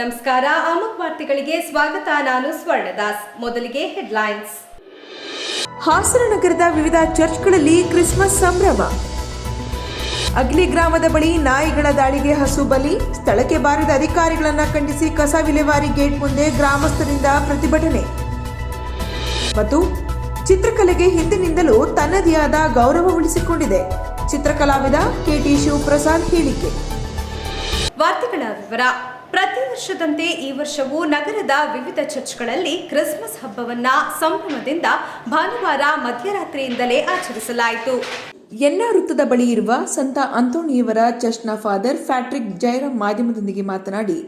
ನಮಸ್ಕಾರ ಅಮುಕ್ ವಾರ್ತೆಗಳಿಗೆ ಸ್ವಾಗತ. ನಾನು ಸ್ವರ್ಣದಾಸ್. ಮೊದಲಿಗೆ ಹೆಡ್ಲೈನ್ಸ್. ಹಾಸನ ನಗರದ ವಿವಿಧ ಚರ್ಚ್ಗಳಲ್ಲಿ ಕ್ರಿಸ್ಮಸ್ ಸಂಭ್ರಮ. ಅಗ್ಲಿ ಗ್ರಾಮದ ಬಳಿ ನಾಯಿಗಳ ದಾಳಿಗೆ ಹಸು ಬಲಿ, ಸ್ಥಳಕ್ಕೆ ಬಾರಿದ ಅಧಿಕಾರಿಗಳನ್ನು ಖಂಡಿಸಿ ಕಸ ವಿಲೇವಾರಿ ಗೇಟ್ ಮುಂದೆ ಗ್ರಾಮಸ್ಥರಿಂದ ಪ್ರತಿಭಟನೆ. ಮತ್ತು ಚಿತ್ರಕಲೆಗೆ ಹಿಂದಿನಿಂದಲೂ ತನ್ನದೇ ಆದ ಗೌರವ ಉಳಿಸಿಕೊಂಡಿದೆ ಚಿತ್ರಕಲಾವಿದ ಕೆಟಿ ಶಿವಪ್ರಸಾದ್ ಹೇಳಿಕೆ. ವಾರ್ತೆಗಳ ವಿವರ. ಪ್ರತಿ ವರ್ಷದಂತೆ ಈ ವರ್ಷವೂ ನಗರದ ವಿವಿಧ ಚರ್ಚ್ಗಳಲ್ಲಿ ಕ್ರಿಸ್ಮಸ್ ಹಬ್ಬವನ್ನ ಸಂಭ್ರಮದಿಂದ ಭಾನುವಾರ ಮಧ್ಯರಾತ್ರಿಯಿಂದಲೇ ಆಚರಿಸಲಾಯಿತು. ಎಲ್ಲ ವೃತ್ತದ ಬಳಿ ಇರುವ ಸಂತ ಅಂತೋಣಿಯವರ ಚರ್ಚ್ನ ಫಾದರ್ ಫ್ಯಾಟ್ರಿಕ್ ಜೈರಾಮ್ ಮಾಧ್ಯಮದೊಂದಿಗೆ ಮಾತನಾಡಿ,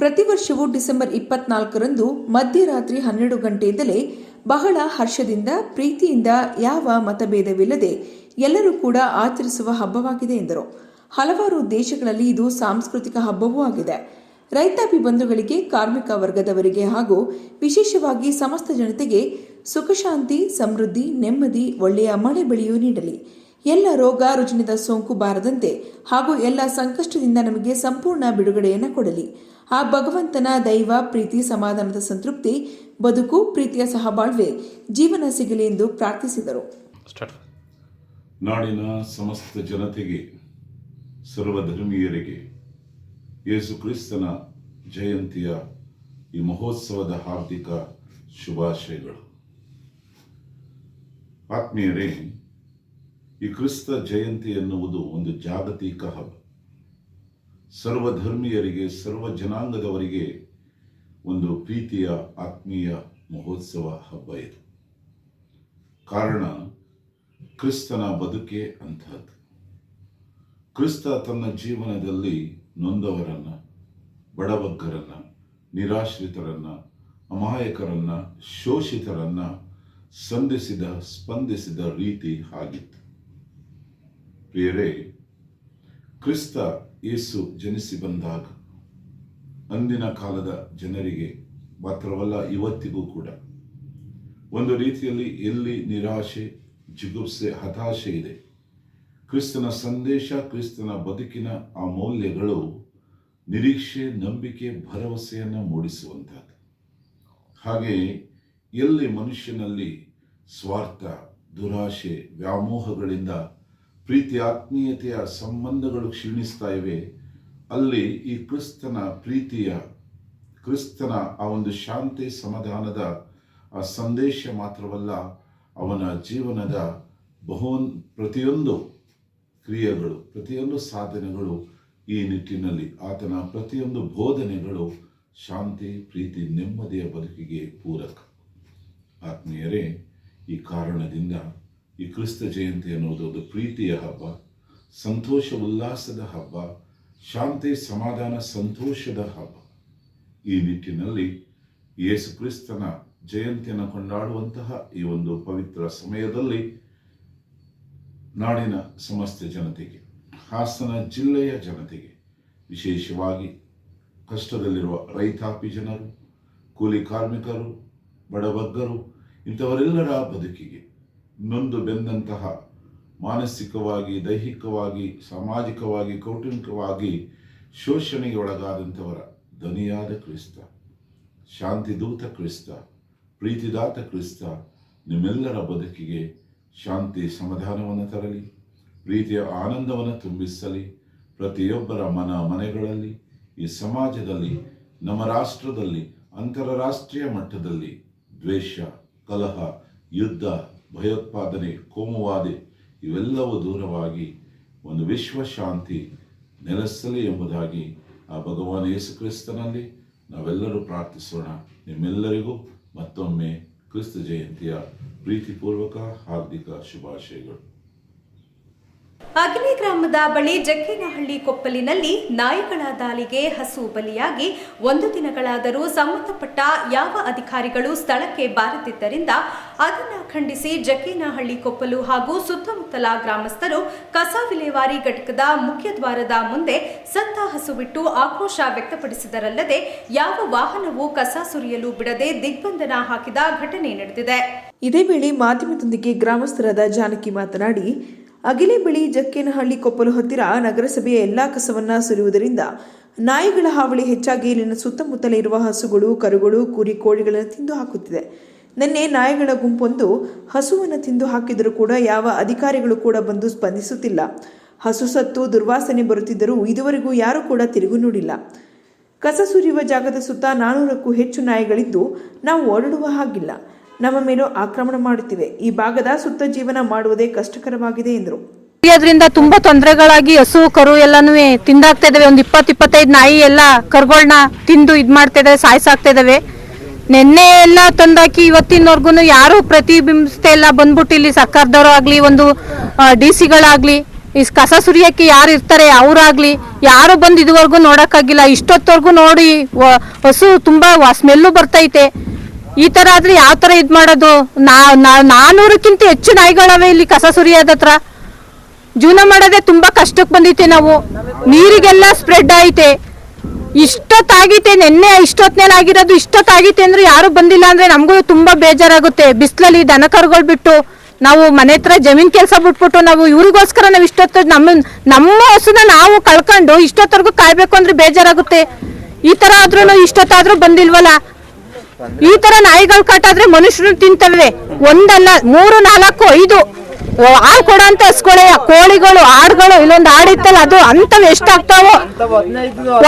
ಪ್ರತಿ ವರ್ಷವೂ ಡಿಸೆಂಬರ್ ಇಪ್ಪತ್ನಾಲ್ಕರಂದು ಮಧ್ಯರಾತ್ರಿ ಹನ್ನೆರಡು ಗಂಟೆಯಿಂದಲೇ ಬಹಳ ಹರ್ಷದಿಂದ, ಪ್ರೀತಿಯಿಂದ ಯಾವ ಮತಭೇದವಿಲ್ಲದೆ ಎಲ್ಲರೂ ಕೂಡ ಆಚರಿಸುವ ಹಬ್ಬವಾಗಿದೆ ಎಂದರು. ಹಲವಾರು ದೇಶಗಳಲ್ಲಿ ಇದು ಸಾಂಸ್ಕೃತಿಕ ಹಬ್ಬವೂ ಆಗಿದೆ. ರೈತಾಪಿ ಬಂಧುಗಳಿಗೆ, ಕಾರ್ಮಿಕ ವರ್ಗದವರಿಗೆ ಹಾಗೂ ವಿಶೇಷವಾಗಿ ಸಮಸ್ತ ಜನತೆಗೆ ಸುಖಶಾಂತಿ ಸಮೃದ್ಧಿ, ನೆಮ್ಮದಿ, ಒಳ್ಳೆಯ ಮಳೆ ಬೆಳೆಯೂ ನೀಡಲಿ. ಎಲ್ಲ ರೋಗ, ರುಜಿನದ ಸೋಂಕು ಬಾರದಂತೆ ಹಾಗೂ ಎಲ್ಲ ಸಂಕಷ್ಟದಿಂದ ನಮಗೆ ಸಂಪೂರ್ಣ ಬಿಡುಗಡೆಯನ್ನು ಕೊಡಲಿ. ಆ ಭಗವಂತನ ದೈವ, ಪ್ರೀತಿ, ಸಮಾಧಾನದ ಸಂತೃಪ್ತಿ, ಬದುಕು, ಪ್ರೀತಿಯ ಸಹಬಾಳ್ವೆ ಜೀವನ ಸಿಗಲಿ ಎಂದು ಪ್ರಾರ್ಥಿಸಿದರು. ನಾಡಿನ ಸಮಸ್ತ ಜನತೆಗೆ ಸರ್ವಧರ್ಮೀಯರಿಗೆ ಯೇಸು ಕ್ರಿಸ್ತನ ಜಯಂತಿಯ ಈ ಮಹೋತ್ಸವದ ಹಾರ್ದಿಕ ಶುಭಾಶಯಗಳು. ಆತ್ಮೀಯರೇ, ಈ ಕ್ರಿಸ್ತ ಜಯಂತಿ ಎನ್ನುವುದು ಒಂದು ಜಾಗತಿಕ ಹಬ್ಬ. ಸರ್ವಧರ್ಮೀಯರಿಗೆ ಸರ್ವ ಜನಾಂಗದವರಿಗೆ ಒಂದು ಪ್ರೀತಿಯ ಆತ್ಮೀಯ ಮಹೋತ್ಸವ ಹಬ್ಬ ಇದು. ಕಾರಣ, ಕ್ರಿಸ್ತನ ಬದುಕೆ ಅಂತಹದ್ದು. ಕ್ರಿಸ್ತ ತನ್ನ ಜೀವನದಲ್ಲಿ ನೊಂದವರನ್ನ ಬಡಬಗ್ಗರನ್ನ ನಿರಾಶ್ರಿತರನ್ನ, ಅಮಾಯಕರನ್ನ, ಶೋಷಿತರನ್ನು ಸಂಧಿಸಿದ, ಸ್ಪಂದಿಸಿದ ರೀತಿ ಆಗಿತ್ತು. ಪ್ರಿಯರೇ, ಕ್ರಿಸ್ತ ಯೇಸು ಜನಿಸಿ ಬಂದಾಗ, ಅಂದಿನ ಕಾಲದ ಜನರಿಗೆ ಮಾತ್ರವಲ್ಲ, ಇವತ್ತಿಗೂ ಕೂಡ ಒಂದು ರೀತಿಯಲ್ಲಿ ಎಲ್ಲಿ ನಿರಾಶೆ ಜಿಗುಪ್ಸೆ ಹತಾಶೆ ಇದೆ. ಕ್ರಿಸ್ತನ ಸಂದೇಶ, ಕ್ರಿಸ್ತನ ಬದುಕಿನ ಆ ಮೌಲ್ಯಗಳು ನಿರೀಕ್ಷೆ, ನಂಬಿಕೆ, ಭರವಸೆಯನ್ನು ಮೂಡಿಸುವಂಥದ್ದು ಹಾಗೆ ಎಲ್ಲಿ ಮನುಷ್ಯನಲ್ಲಿ ಸ್ವಾರ್ಥ, ದುರಾಶೆ, ವ್ಯಾಮೋಹಗಳಿಂದ ಪ್ರೀತಿ, ಆತ್ಮೀಯತೆಯ ಸಂಬಂಧಗಳು ಕ್ಷೀಣಿಸ್ತಾ ಇವೆ, ಅಲ್ಲಿ ಈ ಕ್ರಿಸ್ತನ ಪ್ರೀತಿಯ, ಕ್ರಿಸ್ತನ ಆ ಒಂದು ಶಾಂತಿ ಸಮಾಧಾನದ ಆ ಸಂದೇಶ ಮಾತ್ರವಲ್ಲ, ಅವನ ಜೀವನದ ಬಹು ಪ್ರತಿಯೊಂದು ಕ್ರಿಯೆಗಳು, ಪ್ರತಿಯೊಂದು ಸಾಧನೆಗಳು ಈ ನಿಟ್ಟಿನಲ್ಲಿ ಆತನ ಪ್ರತಿಯೊಂದು ಬೋಧನೆಗಳು ಶಾಂತಿ, ಪ್ರೀತಿ, ನೆಮ್ಮದಿಯ ಬದುಕಿಗೆ ಪೂರಕ. ಆತ್ಮೀಯರೇ, ಈ ಕಾರಣದಿಂದ ಈ ಕ್ರಿಸ್ತ ಜಯಂತಿ ಅನ್ನೋದು ಒಂದು ಪ್ರೀತಿಯ ಹಬ್ಬ, ಸಂತೋಷ ಉಲ್ಲಾಸದ ಹಬ್ಬ, ಶಾಂತಿ, ಸಮಾಧಾನ, ಸಂತೋಷದ ಹಬ್ಬ. ಈ ನಿಟ್ಟಿನಲ್ಲಿ ಯೇಸು ಕ್ರಿಸ್ತನ ಜಯಂತಿಯನ್ನು ಕೊಂಡಾಡುವಂತಹ ಈ ಒಂದು ಪವಿತ್ರ ಸಮಯದಲ್ಲಿ ನಾಡಿನ ಸಮಸ್ತ ಜನತೆಗೆ, ಹಾಸನ ಜಿಲ್ಲೆಯ ಜನತೆಗೆ, ವಿಶೇಷವಾಗಿ ಕಷ್ಟದಲ್ಲಿರುವ ರೈತಾಪಿ ಜನರು, ಕೂಲಿ ಕಾರ್ಮಿಕರು ಬಡಬಗ್ಗರು ಇಂಥವರೆಲ್ಲರ ಬದುಕಿಗೆ ನೊಂದು ಬೆಂದಂತಹ ಮಾನಸಿಕವಾಗಿ, ದೈಹಿಕವಾಗಿ, ಸಾಮಾಜಿಕವಾಗಿ, ಕೌಟುಂಬಿಕವಾಗಿ ಶೋಷಣೆಗೆ ಒಳಗಾದಂಥವರ ಧನಿಯಾದ ಕ್ರಿಸ್ತ, ಶಾಂತಿದೂತ ಕ್ರಿಸ್ತ, ಪ್ರೀತಿದಾತ ಕ್ರಿಸ್ತ, ನಿಮ್ಮೆಲ್ಲರ ಬದುಕಿಗೆ ಶಾಂತಿ ಸಮಾಧಾನವನ್ನು ತರಲಿ, ಪ್ರೀತಿಯ ಆನಂದವನ್ನು ತುಂಬಿಸಲಿ. ಪ್ರತಿಯೊಬ್ಬರ ಮನ ಮನೆಗಳಲ್ಲಿ, ಈ ಸಮಾಜದಲ್ಲಿ, ನಮ್ಮ ರಾಷ್ಟ್ರದಲ್ಲಿ, ಅಂತಾರಾಷ್ಟ್ರೀಯ ಮಟ್ಟದಲ್ಲಿ ದ್ವೇಷ, ಕಲಹ, ಯುದ್ಧ, ಭಯೋತ್ಪಾದನೆ, ಕೋಮುವಾದಿ ಇವೆಲ್ಲವೂ ದೂರವಾಗಿ ಒಂದು ವಿಶ್ವ ಶಾಂತಿ ನೆಲೆಸಲಿ ಎಂಬುದಾಗಿ ಆ ಭಗವಾನ್ ಯೇಸು ಕ್ರಿಸ್ತನಲ್ಲಿ ನಾವೆಲ್ಲರೂ ಪ್ರಾರ್ಥಿಸೋಣ. ನಿಮ್ಮೆಲ್ಲರಿಗೂ ಮತ್ತೊಮ್ಮೆ ಕ್ರಿಸ್ತ ಜಯಂತಿಯ ಪ್ರೀತಿಪೂರ್ವಕ ಹಾರ್ದಿಕ ಶುಭಾಶಯಗಳು. ಅಗ್ನಿ ಗ್ರಾಮದ ಬಳಿ ಜಕ್ಕಿನಹಳ್ಳಿ ಕೊಪ್ಪಲಿನಲ್ಲಿ ನಾಯಿಗಳ ದಾಳಿಗೆ ಹಸು ಬಲಿಯಾಗಿ ಒಂದು ದಿನಗಳಾದರೂ ಸಂಬಂಧಪಟ್ಟ ಯಾವ ಅಧಿಕಾರಿಗಳು ಸ್ಥಳಕ್ಕೆ ಬಾರದಿದ್ದರಿಂದ ಅದನ್ನು ಖಂಡಿಸಿ ಜಕ್ಕಿನಹಳ್ಳಿ ಕೊಪ್ಪಲು ಹಾಗೂ ಸುತ್ತಮುತ್ತಲ ಗ್ರಾಮಸ್ಥರು ಕಸ ವಿಲೇವಾರಿ ಘಟಕದ ಮುಖ್ಯ ದ್ವಾರದ ಮುಂದೆ ಸತ್ತ ಹಸು ಬಿಟ್ಟು ಆಕ್ರೋಶ ವ್ಯಕ್ತಪಡಿಸಿದರಲ್ಲದೆ ಯಾವ ವಾಹನವೂ ಕಸ ಸುರಿಯಲು ಬಿಡದೆ ದಿಗ್ಬಂಧನ ಹಾಕಿದ ಘಟನೆ ನಡೆದಿದೆ. ಇದೇ ವೇಳೆ ಮಾಧ್ಯಮದೊಂದಿಗೆ ಗ್ರಾಮಸ್ಥರಾದ ಜಾನಕಿ ಮಾತನಾಡಿ ಅಗಿಲೆ ಬಳಿ ಜಕ್ಕೇನಹಳ್ಳಿ ಕೊಪ್ಪಲು ಹತ್ತಿರ ನಗರಸಭೆಯ ಎಲ್ಲಾ ಕಸವನ್ನ ಸುರಿಯುವುದರಿಂದ ನಾಯಿಗಳ ಹಾವಳಿ ಹೆಚ್ಚಾಗಿ ಇಲ್ಲಿನ ಸುತ್ತಮುತ್ತಲ ಇರುವ ಹಸುಗಳು, ಕರುಗಳು, ಕುರಿ ಕೋಳಿಗಳನ್ನು ತಿಂದು ಹಾಕುತ್ತಿದೆ. ನಿನ್ನೆ ನಾಯಿಗಳ ಗುಂಪೊಂದು ಹಸುವನ್ನು ತಿಂದು ಹಾಕಿದರೂ ಕೂಡ ಯಾವ ಅಧಿಕಾರಿಗಳು ಕೂಡ ಬಂದು ಸ್ಪಂದಿಸುತ್ತಿಲ್ಲ. ಹಸು ಸತ್ತು ದುರ್ವಾಸನೆ ಬರುತ್ತಿದ್ದರೂ ಇದುವರೆಗೂ ಯಾರೂ ಕೂಡ ತಿರುಗು ನೋಡಿಲ್ಲ. ಕಸ ಸುರಿಯುವ ಜಾಗದ ಸುತ್ತ ನಾನೂರಕ್ಕೂ ಹೆಚ್ಚು ನಾಯಿಗಳಿದ್ದು ನಾವು ಓಡಾಡುವ ಹಾಗಿಲ್ಲ. ನಮ್ಮ ಮೇಲೂ ಆಕ್ರಮಣ ಮಾಡುತ್ತಿವೆ. ಈ ಭಾಗದ ಸುತ್ತ ಜೀವನ ಮಾಡುವುದೇ ಕಷ್ಟಕರವಾಗಿದೆ ಎಂದರು. ಅದರಿಂದ ತುಂಬಾ ತೊಂದರೆಗಳಾಗಿ ಹಸು, ಕರು ಎಲ್ಲಾನು ತಿಂದಾಗ್ತಾ ಇದಾವೆ. ಒಂದ್ ಇಪ್ಪತ್ ಇಪ್ಪತ್ತೈದು ನಾಯಿ ಎಲ್ಲ ಕರುಗಳನ್ನ ತಿಂದು ಇದ್ ಮಾಡ್ತಾ ಇದಾವೆ, ಸಾಯಿಸಾಗ್ತಾ ಇದಾವೆ. ನಿನ್ನೆ ಎಲ್ಲ ತಂದಾಕಿ ಇವತ್ತಿನವರ್ಗು ಯಾರು ಪ್ರತಿಬಿಂಬಿಸ್ತಾ ಇಲ್ಲ. ಬಂದ್ಬಿಟ್ಟು ಇಲ್ಲಿ ಸರ್ಕಾರದವರು ಆಗ್ಲಿ, ಒಂದು ಡಿ ಸಿಗಳಾಗ್ಲಿ, ಈ ಕಸ ಸುರಿಯಕ್ಕೆ ಯಾರು ಇರ್ತಾರೆ, ಅವ್ರಾಗ್ಲಿ, ಯಾರು ಬಂದು ಇದುವರೆಗೂ ನೋಡಕ್ಕಾಗಿಲ್ಲ. ಇಷ್ಟೊತ್ತವರೆಗೂ ನೋಡಿ ಹಸು ತುಂಬಾ, ಸ್ಮೆಲ್ಲು ಬರ್ತೈತೆ ಈ ತರ ಆದ್ರೆ ಯಾವ ತರ ಇದ್ ಮಾಡೋದು? ನಾನೂರಕ್ಕಿಂತ ಹೆಚ್ಚು ನಾಯಿಗಳವೆ ಇಲ್ಲಿ ಕಸ ಸುರಿಯೋದತ್ರ. ಜೀವನ ಮಾಡೋದೇ ತುಂಬಾ ಕಷ್ಟಕ್ಕೆ ಬಂದೈತೆ ನಾವು. ನೀರಿಗೆಲ್ಲ ಸ್ಪ್ರೆಡ್ ಐತೆ. ಇಷ್ಟೊತ್ತಾಗೈತೆ, ನಿನ್ನೆ ಇಷ್ಟೊತ್ನೇಲಿ ಆಗಿರೋದು ಇಷ್ಟೊತ್ತಾಗೈತೆ ಅಂದ್ರೆ ಯಾರು ಬಂದಿಲ್ಲ ಅಂದ್ರೆ ನಮಗೂ ತುಂಬಾ ಬೇಜಾರಾಗುತ್ತೆ. ಬಿಸಿಲಲ್ಲಿ ದನ ಕರುಗಳು ಬಿಟ್ಟು ನಾವು ಮನೆ ಹತ್ರ ಜಮೀನ್ ಕೆಲಸ ಬಿಟ್ಬಿಟ್ಟು ನಾವು ಇವ್ರಿಗೋಸ್ಕರ ನಾವು ಇಷ್ಟೊತ್ತು ನಮ್ಮ ನಮ್ಮ ಹಸುನ ನಾವು ಕಳ್ಕೊಂಡು ಇಷ್ಟೊತ್ತವರೆಗೂ ಕಾಯ್ಬೇಕು ಅಂದ್ರೆ ಬೇಜಾರಾಗುತ್ತೆ. ಈ ತರ ಆದ್ರೂ ಇಷ್ಟೊತ್ತಾದ್ರೂ ಬಂದಿಲ್ವಲ್ಲ? ಈ ತರ ನಾಯಿಗಳು ಕಟ್ಟಾದ್ರೆ ಮನುಷ್ಯರು ತಿಂತವೆ. ಒಂದಲ್ಲ, ಮೂರು, ನಾಲ್ಕು, ಐದು. ಹಾಲು ಕೊಡೋಂತ ಹಸ್ಕೊಳೆ ಕೋಳಿಗಳು, ಆಡುಗಳು, ಇಲ್ಲೊಂದು ಆಡಿತ್ತಲ್ಲ ಅದು ಅಂತವ್ ಎಷ್ಟಾಗ್ತಾವೋ.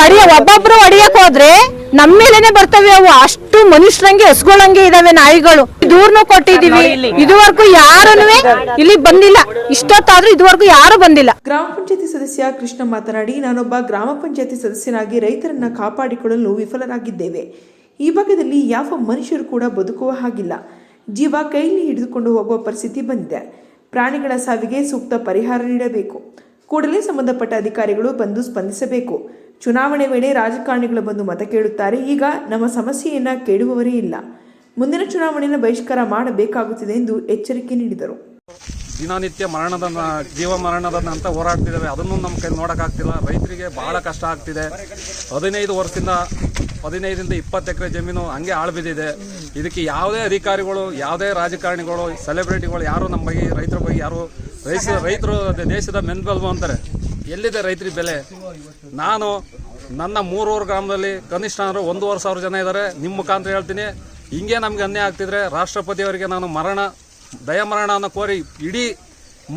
ಒಡಿಯ, ಒಬ್ಬೊಬ್ರು ಹೊಡಿಯಕ್ ಹೋದ್ರೆ ನಮ್ಮ ಮೇಲೆನೆ ಬರ್ತವೆ ಅವು. ಅಷ್ಟು ಮನುಷ್ಯರಂಗೆ ಹಸ್ಗಳಂಗೆ ಇದಾವೆ ನಾಯಿಗಳು. ದೂರ್ನು ಕೊಟ್ಟಿದೀವಿ. ಇದುವರೆಗೂ ಯಾರನ್ನು ಇಲ್ಲಿ ಬಂದಿಲ್ಲ. ಇಷ್ಟೊತ್ತಾದ್ರೂ ಇದುವರೆಗೂ ಯಾರು ಬಂದಿಲ್ಲ. ಗ್ರಾಮ ಪಂಚಾಯತಿ ಸದಸ್ಯ ಕೃಷ್ಣ ಮಾತನಾಡಿ, ನಾನೊಬ್ಬ ಗ್ರಾಮ ಪಂಚಾಯತಿ ಸದಸ್ಯನಾಗಿ ರೈತರನ್ನ ಕಾಪಾಡಿಕೊಳ್ಳಲು ವಿಫಲರಾಗಿದ್ದೇವೆ. ಈ ಭಾಗದಲ್ಲಿ ಯಾವ ಮನುಷ್ಯರು ಕೂಡ ಬದುಕುವ ಹಾಗಿಲ್ಲ. ಜೀವ ಕೈಲಿ ಹಿಡಿದುಕೊಂಡು ಹೋಗುವ ಪರಿಸ್ಥಿತಿ ಬಂದಿದೆ. ಪ್ರಾಣಿಗಳ ಸಾವಿಗೆ ಸೂಕ್ತ ಪರಿಹಾರ ನೀಡಬೇಕು. ಕೂಡಲೇ ಸಂಬಂಧಪಟ್ಟ ಅಧಿಕಾರಿಗಳು ಬಂದು ಸ್ಪಂದಿಸಬೇಕು. ಚುನಾವಣೆ ವೇಳೆ ರಾಜಕಾರಣಿಗಳು ಬಂದು ಮತ ಕೇಳುತ್ತಾರೆ. ಈಗ ನಮ್ಮ ಸಮಸ್ಯೆಯನ್ನ ಕೇಳುವವರೇ ಇಲ್ಲ. ಮುಂದಿನ ಚುನಾವಣೆಯನ್ನು ಬಹಿಷ್ಕಾರ ಮಾಡಬೇಕಾಗುತ್ತಿದೆ ಎಂದು ಎಚ್ಚರಿಕೆ ನೀಡಿದರು. ದಿನನಿತ್ಯ ಮರಣದ ಜೀವ ಮರಣದ ಅಂತ ಹೋರಾಡ್ತಿದ್ದಾವೆ. ಅದನ್ನು ನಮ್ಮ ಕೈ ನೋಡೋಕ್ಕಾಗ್ತಿಲ್ಲ. ರೈತರಿಗೆ ಬಹಳ ಕಷ್ಟ ಆಗ್ತಿದೆ. ಹದಿನೈದು ವರ್ಷದಿಂದ ಹದಿನೈದರಿಂದ ಇಪ್ಪತ್ತು ಎಕರೆ ಜಮೀನು ಹಂಗೆ ಆಳು ಬಿದ್ದಿದೆ. ಇದಕ್ಕೆ ಯಾವುದೇ ಅಧಿಕಾರಿಗಳು, ಯಾವುದೇ ರಾಜಕಾರಣಿಗಳು ಸೆಲೆಬ್ರಿಟಿಗಳು ಯಾರು ನಮ್ಮ ಬಗ್ಗೆ ರೈತರ ಬಗ್ಗೆ ಯಾರು ರೈತ ರೈತರು ದೇಶದ ಮೆನ್ಬೆಲ್ಬು ಅಂತಾರೆ. ಎಲ್ಲಿದೆ ರೈತರಿಗೆ ಬೆಲೆ? ನಾನು ನನ್ನ ಮೂರೂರು ಗ್ರಾಮದಲ್ಲಿ ಕನಿಷ್ಠ ಅಂದರೆ ಒಂದೂವರೆ ಸಾವಿರ ಜನ ಇದ್ದಾರೆ ನಿಮ್ಮ ಮುಖಾಂತರ ಹೇಳ್ತೀನಿ. ಹಿಂಗೆ ನಮಗೆ ಅನ್ಯಾಯ ಆಗ್ತಿದ್ರೆ ರಾಷ್ಟ್ರಪತಿಯವರಿಗೆ ನಾನು ಮರಣ ದಯಮರಣವನ್ನು ಕೋರಿ ಇಡೀ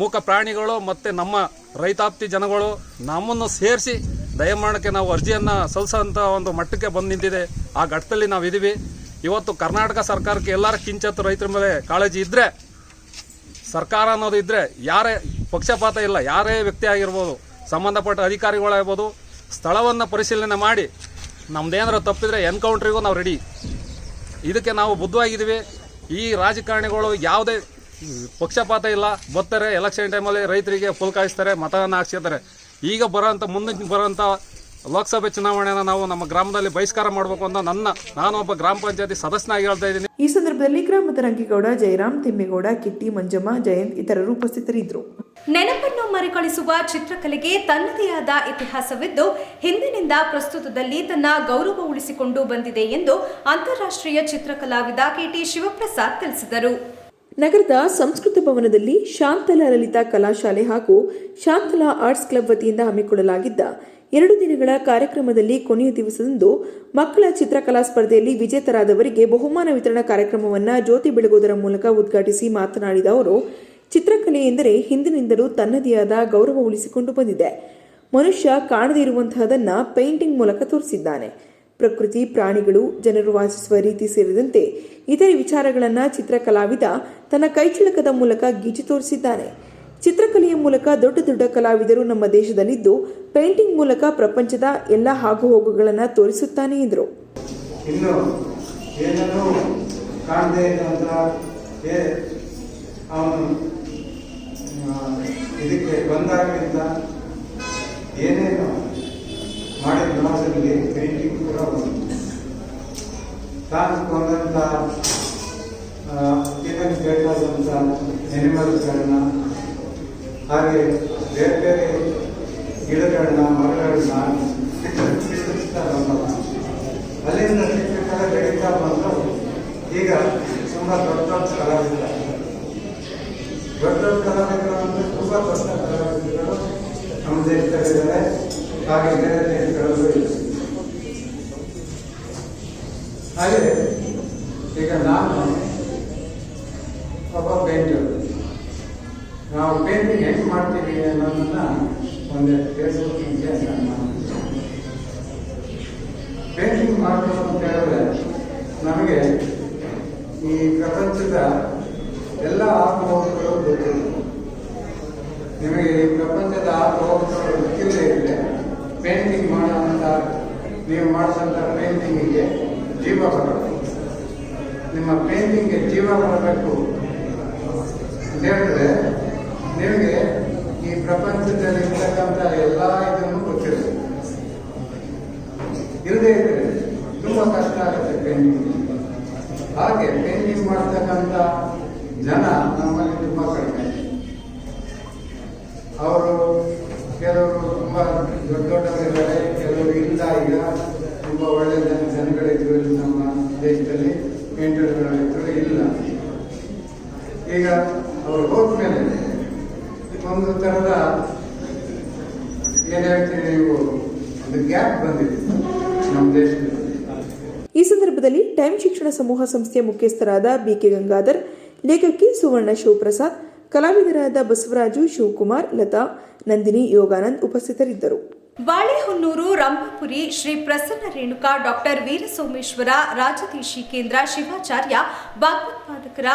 ಮೂಕ ಪ್ರಾಣಿಗಳು ಮತ್ತು ನಮ್ಮ ರೈತಾಪ್ತಿ ಜನಗಳು ನಮ್ಮನ್ನು ಸೇರಿಸಿ ದಯಮರಣಕ್ಕೆ ನಾವು ಅರ್ಜಿಯನ್ನು ಸಲ್ಲಿಸೋಂಥ ಒಂದು ಮಟ್ಟಕ್ಕೆ ಬಂದು ನಿಂತಿದೆ. ಆ ಘಟ್ಟದಲ್ಲಿ ನಾವು ಇದೀವಿ ಇವತ್ತು ಕರ್ನಾಟಕ ಸರ್ಕಾರಕ್ಕೆ ಎಲ್ಲರ ಕಿಂಚತ್ತು ರೈತರ ಮೇಲೆ ಕಾಳಜಿ ಇದ್ದರೆ ಸರ್ಕಾರ ಅನ್ನೋದು ಇದ್ದರೆ ಯಾರೇ ಪಕ್ಷಪಾತ ಇಲ್ಲ, ಯಾರೇ ವ್ಯಕ್ತಿ ಆಗಿರ್ಬೋದು, ಸಂಬಂಧಪಟ್ಟ ಅಧಿಕಾರಿಗಳಾಗಿರ್ಬೋದು, ಸ್ಥಳವನ್ನು ಪರಿಶೀಲನೆ ಮಾಡಿ ನಮ್ದೇನಾರು ತಪ್ಪಿದರೆ ಎನ್ಕೌಂಟ್ರಿಗೂ ನಾವು ರೆಡಿ. ಇದಕ್ಕೆ ನಾವು ಬುದ್ಧವಾಗಿದ್ದೀವಿ. ಈ ರಾಜಕಾರಣಿಗಳು ಯಾವುದೇ ಪಕ್ಷಪಾತ ಇಲ್ಲ. ಬರ್ತಾರೆ, ಎಲೆಕ್ಷನ್ ಟೈಮಲ್ಲಿ ರೈತರಿಗೆ ಫುಲ್ ಕಾಯಿಸ್ತಾರೆ ಮತವನ್ನು ಹಾಕ್ಸಿರ್ತಾರೆ ಈಗ ಬರೋಂಥ ಮುಂದೆ ಬರೋಂಥ ಲೋಕಸಭೆ ಚುನಾವಣೆನ ನಾವು ನಮ್ಮ ಗ್ರಾಮದಲ್ಲಿ ಬಹಿಷ್ಕಾರ ಮಾಡಬೇಕು ಅಂತ ನನ್ನ ನಾನು ಒಬ್ಬ ಗ್ರಾಮ ಪಂಚಾಯತಿ ಸದಸ್ಯನಾಗಿ ಹೇಳ್ತಾ ಇದ್ದೀನಿ. ಈ ಸಂದರ್ಭದಲ್ಲಿ ಗ್ರಾಮದ ರಂಗೇಗೌಡ ಜಯರಾಮ್ ತಿಮ್ಮೇಗೌಡ ಕಿಟ್ಟಿ ಮಂಜಮ್ಮ ಜಯಂತ್ ಇತರರು ಉಪಸ್ಥಿತರಿದ್ದರು. ನೆನಪನ್ನು ಮರುಕಳಿಸುವ ಚಿತ್ರಕಲೆಗೆ ತನ್ನದೇ ಆದ ಇತಿಹಾಸವಿದ್ದು ಹಿಂದಿನಿಂದ ಪ್ರಸ್ತುತದಲ್ಲಿ ತನ್ನ ಗೌರವ ಉಳಿಸಿಕೊಂಡು ಬಂದಿದೆ ಎಂದು ಅಂತಾರಾಷ್ಟ್ರೀಯ ಚಿತ್ರಕಲಾವಿದ ಕೆಟಿ ಶಿವಪ್ರಸಾದ್ ತಿಳಿಸಿದರು. ನಗರದ ಸಂಸ್ಕೃತ ಭವನದಲ್ಲಿ ಶಾಂತಲಾ ಲಲಿತಾ ಕಲಾಶಾಲೆ ಹಾಗೂ ಶಾಂತಲಾ ಆರ್ಟ್ಸ್ ಕ್ಲಬ್ ವತಿಯಿಂದ ಹಮ್ಮಿಕೊಳ್ಳಲಾಗಿದ್ದ ಎರಡು ದಿನಗಳ ಕಾರ್ಯಕ್ರಮದಲ್ಲಿ ಕೊನೆಯ ದಿವಸದಂದು ಮಕ್ಕಳ ಚಿತ್ರಕಲಾ ಸ್ಪರ್ಧೆಯಲ್ಲಿ ವಿಜೇತರಾದವರಿಗೆ ಬಹುಮಾನ ವಿತರಣಾ ಕಾರ್ಯಕ್ರಮವನ್ನು ಜ್ಯೋತಿ ಬೆಳಗುವುದರ ಮೂಲಕ ಉದ್ಘಾಟಿಸಿ ಮಾತನಾಡಿದ ಅವರು, ಚಿತ್ರಕಲೆ ಎಂದರೆ ಹಿಂದಿನಿಂದಲೂ ತನ್ನದೇ ಆದ ಗೌರವ ಉಳಿಸಿಕೊಂಡು ಬಂದಿದೆ. ಮನುಷ್ಯ ಕಾಣದೇ ಇರುವಂತಹದನ್ನು ಪೇಂಟಿಂಗ್ ಮೂಲಕ ತೋರಿಸಿದ್ದಾನೆ. ಪ್ರಕೃತಿ, ಪ್ರಾಣಿಗಳು, ಜನರು ವಾಸಿಸುವ ರೀತಿ ಸೇರಿದಂತೆ ಇತರೆ ವಿಚಾರಗಳನ್ನು ಚಿತ್ರಕಲಾವಿದ ತನ್ನ ಕೈಚಳಕದ ಮೂಲಕ ಗೀಚಿ ತೋರಿಸಿದ್ದಾನೆ. ಚಿತ್ರಕಲೆಯ ಮೂಲಕ ದೊಡ್ಡ ದೊಡ್ಡ ಕಲಾವಿದರು ನಮ್ಮ ದೇಶದಲ್ಲಿದ್ದು ಪೇಂಟಿಂಗ್ ಮೂಲಕ ಪ್ರಪಂಚದ ಎಲ್ಲ ಹಾಗುಹೋಗುಗಳನ್ನು ತೋರಿಸುತ್ತಾನೆ ಎಂದರು. ಏನೇನು ಮಾಡಿದ ಮಾಸದಲ್ಲಿ ಪೇಂಟಿಂಗ್ ಕೂಡ ಒಂದು ತಾನು ಕೊಂದಂಥ ಇದನ್ನು ಬೇಕಾದಂಥ ಎನಿಮಲ್ಸ್ಗಳನ್ನ ಹಾಗೆ ಬೇರೆ ಬೇರೆ ಗಿಡಗಳನ್ನ, ಮರಗಳನ್ನ ಅಲ್ಲಿಂದ ಚಿತ್ರಕಲ ಬೆಳೀತಾ ಬಂದು ಈಗ ತುಂಬ ದೊಡ್ಡ ದೊಡ್ಡ ಕಲಾವಿದರು ದೊಡ್ಡ ದೊಡ್ಡ ಕಲಾವಿದರು ಅಂದರೆ ತುಂಬ ದೊಡ್ಡ ಕಲಾವಿದರು ನಮ್ಮ ದೇಶದಲ್ಲಿದ್ದಾರೆ ಹಾಗೆ ಬೇರೆ ಈಗ ನಾನು ಒಬ್ಬ ಪೇಂಟರ್ ನಾವು ಪೇಂಟಿಂಗ್ ಹೆಂಗೆ ಮಾಡ್ತೀವಿ ಅನ್ನೋದನ್ನ ಒಂದು ಫೇಸ್ಬುಕ್ ಪೇಂಟಿಂಗ್ ಮಾಡೋದು ಅಂತ ಹೇಳಿದ್ರೆ ನಮಗೆ ಈ ಪ್ರಪಂಚದ ಎಲ್ಲ ಆತ್ಮಹೋಗುಗಳು ಗೊತ್ತಿಲ್ಲ. ನಿಮಗೆ ಈ ಪ್ರಪಂಚದ ಆತ್ಮಹೋಗುಗಳು ಗೊತ್ತಿಲ್ಲದೆ ಇದ್ರೆ ಪೇಂಟಿಂಗ್ ಮಾಡೋಂಥ ನೀವು ಮಾಡಿಸೋಂಥ ಪೇಂಟಿಂಗಿಗೆ ಜೀವ ಬರಬೇಕು ನಿಮ್ಮ ಪೇಂಟಿಂಗ್ಗೆ ಜೀವ ಬರಬೇಕು ಅಂತ ಹೇಳಿದ್ರೆ, ನಿಮಗೆ ಈ ಪ್ರಪಂಚದಲ್ಲಿ ಇರ್ತಕ್ಕಂಥ ಎಲ್ಲ ಇದನ್ನು ಗೊತ್ತಿರಬೇಕು ಇಲ್ಲದೆ ಇದ್ರೆ ತುಂಬ ಕಷ್ಟ ಆಗುತ್ತೆ ಪೇಂಟಿಂಗ್. ಹಾಗೆ ಪೇಂಟಿಂಗ್ ಮಾಡ್ತಕ್ಕಂಥ ಜನ ನಮ್ಮಲ್ಲಿ ತುಂಬ ಕಡಿಮೆ ಅವರು ಕೆಲವರು ತುಂಬ ದೊಡ್ಡ ದೊಡ್ಡವರಿದ್ದಾರೆ ಕೆಲವರು ಇಲ್ಲ ಈಗ ತುಂಬ ಒಳ್ಳೆ ಜನ ಜನಗಳಿದ್ರು ಇಲ್ಲಿ ದೇಶದಲ್ಲಿ ಪೇಂಟರ್ಗಳಿದ್ರು ಇಲ್ಲ. ಈಗ ಅವರು ಹೋದ್ಮೇಲೆ ಒಂದು ಥರದ ಏನು ಹೇಳ್ತೀವಿ ನೀವು? ಒಂದು ಗ್ಯಾಪ್ ಬಂದಿದೆ ನಮ್ಮ ದೇಶದಲ್ಲಿ. ಈ ಸಂದರ್ಭದಲ್ಲಿ ಟೈಮ್ ಶಿಕ್ಷಣ ಸಮೂಹ ಸಂಸ್ಥೆಯ ಮುಖ್ಯಸ್ಥರಾದ ಬಿಕೆ ಗಂಗಾಧರ್, ಲೇಖಕಿ ಸುವರ್ಣ ಶಿವಪ್ರಸಾದ್, ಕಲಾವಿದರಾದ ಬಸವರಾಜು ಶಿವಕುಮಾರ್, ಲತಾ, ನಂದಿನಿ ಯೋಗಾನಂದ್ ಉಪಸ್ಥಿತರಿದ್ದರು. ಬಾಳೆಹೊನ್ನೂರು, ರಂಭಾಪುರಿ, ಶ್ರೀ ಪ್ರಸನ್ನ ರೇಣುಕಾ, ಡಾಕ್ಟರ್ ವೀರಸೋಮೇಶ್ವರ ರಾಜದೇಶಿ ಕೇಂದ್ರ ಶಿವಾಚಾರ್ಯ ಭಾಗವತ್ಪಾದಕರ